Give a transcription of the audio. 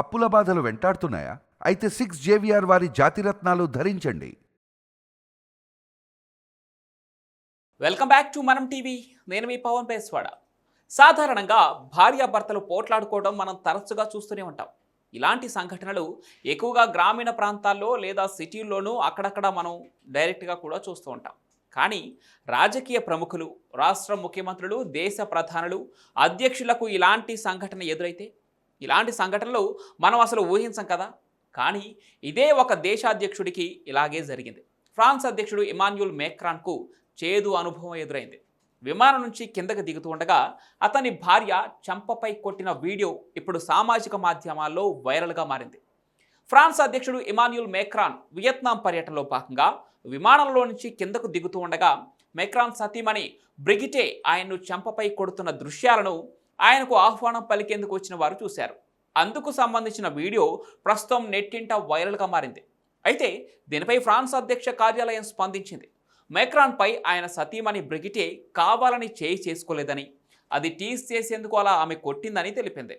అప్పుల బాధలు వెంటాడుతున్నాయా? అయితే సిక్స్ జేవిఆర్ వారి జాతిరత్నాలు ధరించండి. వెల్కమ్ బ్యాక్ టు మనం టీవీ నేను మీ పవన్ పేస్వాడ సాధారణంగా భార్యాభర్తలు పోట్లాడుకోవడం మనం తరచుగా చూస్తూనే ఉంటాం. ఇలాంటి సంఘటనలు ఎక్కువగా గ్రామీణ ప్రాంతాల్లో లేదా సిటీల్లోనూ అక్కడక్కడ మనం డైరెక్ట్గా కూడా చూస్తూ ఉంటాం. కానీ రాజకీయ ప్రముఖులు రాష్ట్ర ముఖ్యమంత్రులు దేశ ప్రధానులు అధ్యక్షులకు ఇలాంటి సంఘటన ఎదురైతే ఇలాంటి సంఘటనలు మనం అసలు ఊహించం కదా. కానీ ఇదే ఒక దేశాధ్యక్షుడికి ఇలాగే జరిగింది. ఫ్రాన్స్ అధ్యక్షుడు ఇమాన్యుల్ మేక్రాన్కు చేదు అనుభవం ఎదురైంది. విమానం నుంచి కిందకు దిగుతూ ఉండగా అతని భార్య చంపపై కొట్టిన వీడియో ఇప్పుడు సామాజిక మాధ్యమాల్లో వైరల్గా మారింది. ఫ్రాన్స్ అధ్యక్షుడు ఇమాన్యుల్ మేక్రాన్ వియత్నాం పర్యటనలో భాగంగా విమానంలో నుంచి కిందకు దిగుతూ ఉండగా మేక్రాన్ సతీమణి బ్రిగిటే ఆయన్ను చంపపై కొడుతున్న దృశ్యాలను ఆయనకు ఆహ్వానం పలికేందుకు వచ్చిన వారు చూశారు. అందుకు సంబంధించిన వీడియో ప్రస్తుతం నెట్టింట వైరల్గా మారింది. అయితే దీనిపై ఫ్రాన్స్ అధ్యక్ష కార్యాలయం స్పందించింది. మేక్రాన్పై ఆయన సతీమణి బ్రిగిటే కావాలని చేయి చేసుకోలేదని అది టీస్ చేసేందుకు అలా ఆమె కొట్టిందని తెలిపింది.